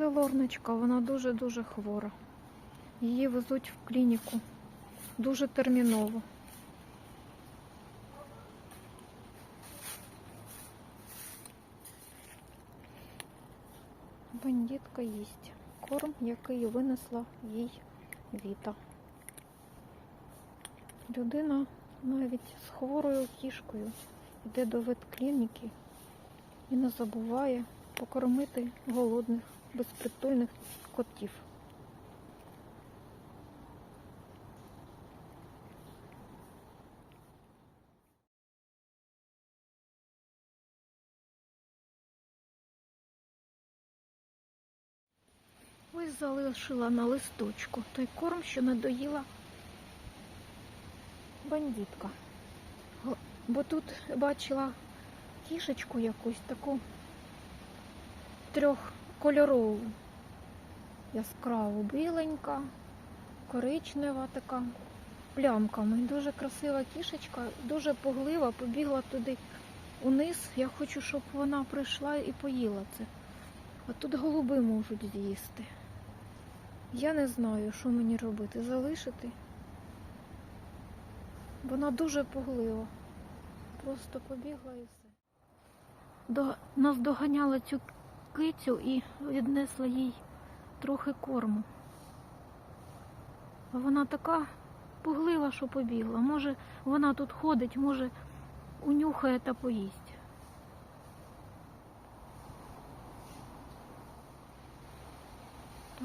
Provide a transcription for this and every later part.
Це лорночка, вона дуже-дуже хвора. Її везуть в клініку. Дуже терміново. Бандитка їсть корм, який винесла їй Віта. Людина навіть з хворою кішкою йде до ветклініки і не забуває покормити голодних, безпритульних котів. Ось залишила на листочку той корм, що надоїла бандитка. Бо тут бачила кішечку якусь таку трьохкольорову, яскраву, біленька, коричнева така, плямками. Дуже красива кішечка, дуже поглива, побігла туди униз. Я хочу, щоб вона прийшла і поїла це. А тут голуби можуть з'їсти. Я не знаю, що мені робити. Залишити. Вона дуже поглива. Просто побігла і все. До... Нас доганяла цю кицю і віднесла їй трохи корму. А вона така поглива, що побігла. Може, вона тут ходить, може, унюхає та поїсть.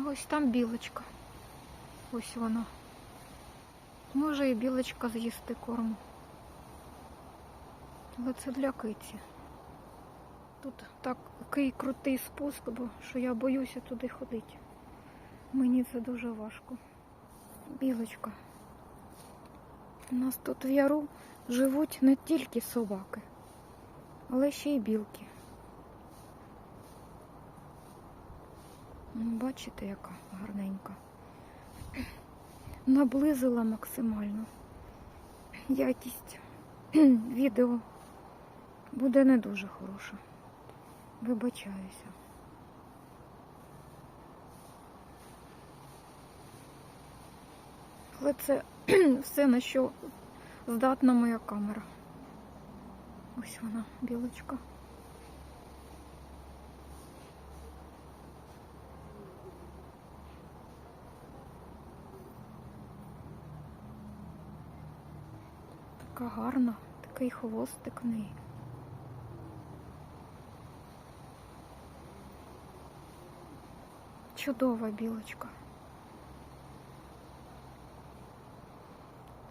Ось там білочка. Ось вона. Може і білочка з'їсти корму. Але це для киті. Тут такий крутий спуск, бо що я боюся туди ходити. Мені це дуже важко. Білочка. У нас тут в яру живуть не тільки собаки, але ще й білки. Ну, Бачите, яка гарненька. Наблизила максимально. Якість відео буде не дуже хороша. Вибачаюся. Але це все, на що здатна моя камера. Ось вона, білочка. Така гарна, такий хвостик в неї. Чудова білочка.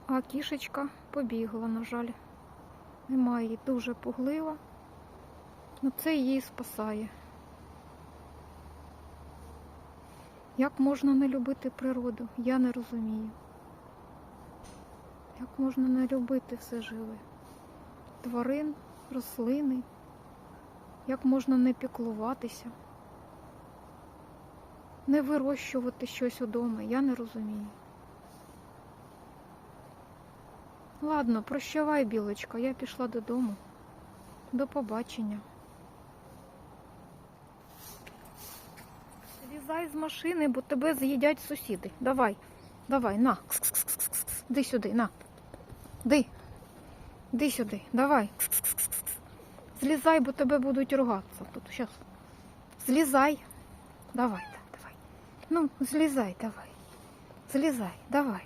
А кішечка побігла, на жаль. Немає її дуже пуглива. Ну це її спасає. Як можна не любити природу? Я не розумію. Як можна не любити все живе? Тварин, рослини. Як можна не піклуватися? Не вирощувати щось удома, я не розумію. Ладно, прощавай, білочка, я пішла додому. До побачення. Злізай з машини, бо тебе з'їдять сусіди. Давай, давай, на. Ди сюди, на. Ди. Ди сюди, давай. Кс-кс-кс-кс. Злізай, бо тебе будуть ругатися тут. Щас. Злізай. Давай. Ну, злізай, давай. Злізай, давай.